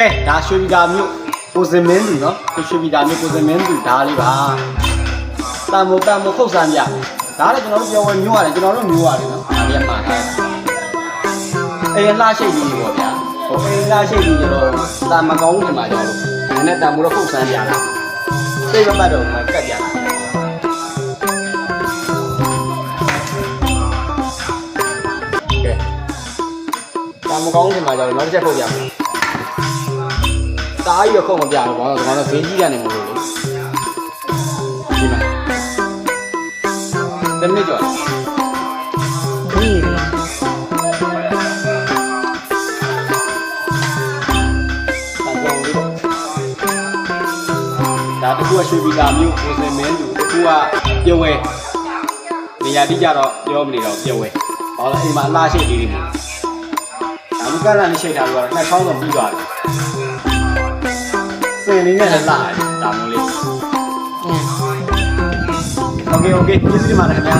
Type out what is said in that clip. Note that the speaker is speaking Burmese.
အဲဒါရွှေပြည်သာမြို့ကိုစင်မင်းသူနော်ကိုရွှေပြည်သာမြို့ကိုစင်မင်းသူဒါလေးပါတန်မိုတန်မိုခုတ်ဆန်းပြဒါလည်းကျွန်တော်တို့ပြောဝင်မျိုးရတယ်ကျွန်တော်တို့မျိုးရတယ်နော်ဒါလေးကမှားထားအဲလှရှိတ်ကြီးပေါ့ဗျာဟိုအဲလှရှိတ်ကြီးကျွန်တော်တန်မကောင်းဘူးဒီမှာကျွန်တော်တို့နည်းနည်းတန်မိုတော့ခုတ်ဆန်းပြတာစိတ်မပတ်တော့မှကတ်ပြတာကဲတန်မကောင်းဒီမှာကျွန်တော်နောက်တစ်ချက်ထုတ်ပြမယ် တားကြီးရခုတ်မပြဘူးဘာလို့ဒီကောင်တော့ဈေးကြီးကနေမလို့လေဒီမှာတမနစ်ကျော်ဒီလေတန်ကြောင်လေးပေါ့ဒါတကူကရွှေပြည်သာမြို့ကိုစင်မင်းသူတကူကပြဝဲနေရာတိကြတော့ပြောမနေတော့ပြဝဲဘာလို့အိမ်မှာအလားရှိတ်လေးတွေမျိုးဒါမှကလည်းမရှိတာလို့ကတော့နှစ်ချောင်းတော့ပြီးသွားတယ်စင် လေးနဲ့လည်းလာတယ်ဒါမျိုးလေး အင်း โอเคโอเคကျေးဇူးတင်ပါတယ်ခင်ဗျာ